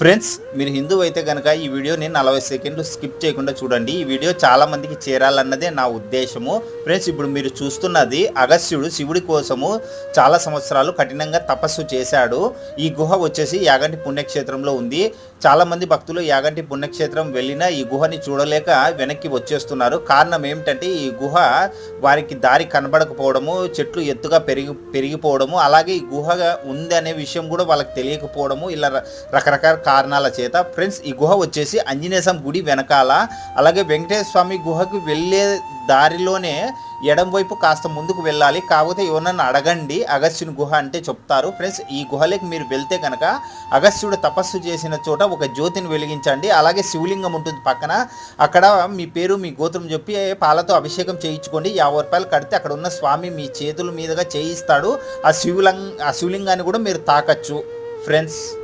Friends మీరు హిందూ అయితే కనుక ఈ వీడియోని నలభై సెకండ్లు స్కిప్ చేయకుండా చూడండి. ఈ వీడియో చాలా మందికి చేరాలన్నదే నా ఉద్దేశము. ఫ్రెండ్స్ ఇప్పుడు మీరు చూస్తున్నది అగస్త్యుడు శివుడి కోసము చాలా సంవత్సరాలు కఠినంగా తపస్సు చేశాడు. ఈ గుహ వచ్చేసి యాగంటి పుణ్యక్షేత్రంలో ఉంది. చాలా మంది భక్తులు యాగంటి పుణ్యక్షేత్రం వెళ్ళినా ఈ గుహని చూడలేక వెనక్కి వచ్చేస్తున్నారు. కారణం ఏమిటంటే ఈ గుహ వారికి దారి కనబడకపోవడము చెట్లు ఎత్తుగా పెరిగి పెరిగిపోవడము అలాగే ఈ గుహ ఉంది అనే విషయం కూడా వాళ్ళకి తెలియకపోవడము ఇలా రకరకాల కారణాల చేత. ఫ్రెండ్స్ ఈ గుహ వచ్చేసి ఆంజనేయ గుడి వెనకాల అలాగే వెంకటేశ్వర స్వామి గుహకు వెళ్ళే దారిలోనే ఎడంవైపు కాస్త ముందుకు వెళ్ళాలి. కాకపోతే ఎవరన్నా అడగండి. అగస్త్యుని గుహ అంటే చెప్తారు. ఫ్రెండ్స్ ఈ గుహలోకి మీరు వెళ్తే కనుక అగస్త్యుడు తపస్సు చేసిన చోట ఒక జ్యోతిని వెలిగించండి. అలాగే శివలింగం ఉంటుంది పక్కన. అక్కడ మీ పేరు మీ గోత్రం చెప్పి పాలతో అభిషేకం చేయించుకోండి. యాభై రూపాయలు కడితే అక్కడ ఉన్న స్వామి మీ చేతుల మీదుగా చేయిస్తాడు. ఆ శివలింగ ఆ శివలింగాన్ని కూడా మీరు తాకచ్చు. ఫ్రెండ్స్